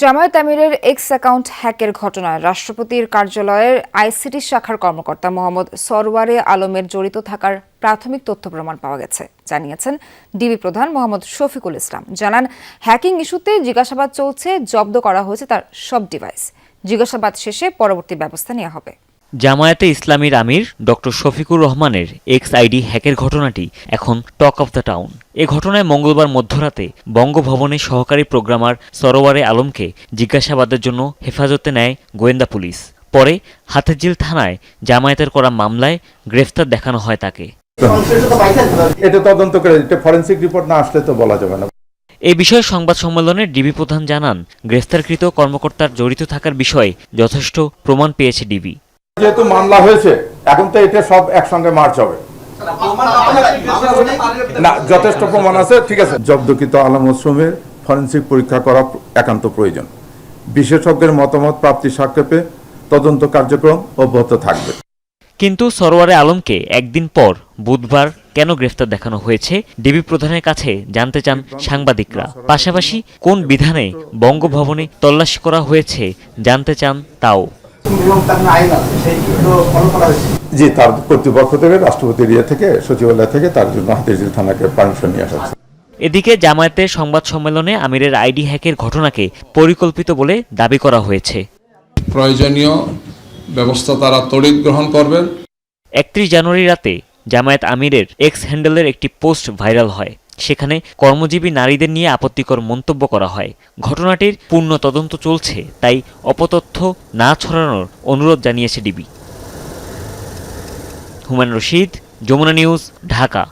জামায়াত আমিরের x account হ্যাকের ঘটনায় রাষ্ট্রপতির কার্যালয়ের আইসিটি শাখার কর্মকর্তা মোহাম্মদ সরওয়ারে আলমের জড়িত থাকার প্রাথমিক তথ্য প্রমাণ পাওয়া গেছে। জানিয়েছেন ডিবি প্রধান মোহাম্মদ শফিকুল ইসলাম। জানান, হ্যাকিং ইস্যুতে জিজ্ঞাসাবাদ চলছে, জব্দ করা হয়েছে তার সব ডিভাইস। জিজ্ঞাসাবাদ শেষে পরবর্তী ব্যবস্থা নেওয়া হবে। জামায়াতে ইসলামীর আমির ডক্টর শফিকুর রহমানের এক্স আইডি হ্যাকের ঘটনাটি এখন টক অফ দ্য টাউন। এ ঘটনায় মঙ্গলবার মধ্যরাতে বঙ্গভবনে সহকারী প্রোগ্রামার সরোয়ারে আলমকে জিজ্ঞাসাবাদের জন্য হেফাজতে নেয় গোয়েন্দা পুলিশ। পরে হাতেজিল থানায় জামায়াতের করা মামলায় গ্রেফতার দেখানো হয় তাকে। এটা তদন্ত করে এটা ফরেন্সিক রিপোর্ট না আসলে তো বলা যাবে না। এ বিষয়ে সংবাদ সম্মেলনে ডিবি প্রধান জানান গ্রেফতারকৃত কর্মকর্তার জড়িত থাকার বিষয়ে যথেষ্ট প্রমাণ পেয়েছে ডিবি। যেহেতু মামলা হয়েছে এখন তো এটা সব একসঙ্গে মার্চ হবে। না যথেষ্ট প্রমাণ আছে ঠিক আছে। জব্দকৃত আলম ওসমের ফরেন্সিক পরীক্ষা করা একান্ত প্রয়োজন। বিশেষজ্ঞের মতামত প্রাপ্তি সাক্ষেপে তদন্ত কার্যক্রম অব্যাহত থাকবে। কিন্তু সরোয়ারে আলমকে একদিন পর বুধবার কেন গ্রেফতার দেখানো হয়েছে ডিবি প্রধানের কাছে জানতে চান সাংবাদিকরা। পাশাপাশি কোন বিধানে বঙ্গভবনে তল্লাশি করা হয়েছে জানতে চান তাও। জি তার কর্তৃপক্ষ থেকে রাষ্ট্রপতির ইয়ে থেকে সচিবালয় থেকে তার জন্য হাতিরঝিল থানাকে পারমিশন নিয়ে আসা এদিকে জামায়াতের সংবাদ সম্মেলনে আমিরের আইডি হ্যাকের ঘটনাকে পরিকল্পিত বলে দাবি করা হয়েছে। প্রয়োজনীয় ব্যবস্থা তারা তড়িৎ গ্রহণ করবেন। একত্রিশ জানুয়ারি রাতে জামায়াত আমিরের এক্স হ্যান্ডেলের একটি পোস্ট ভাইরাল হয়। সেখানে কর্মজীবী নারীদের নিয়ে আপত্তিকর মন্তব্য করা হয়। ঘটনাটির পূর্ণ তদন্ত চলছে, তাই অপতথ্য না ছড়ানোর অনুরোধ জানিয়েছে ডিবি। হুমায়ুন রশিদ, যমুনা নিউজ, ঢাকা।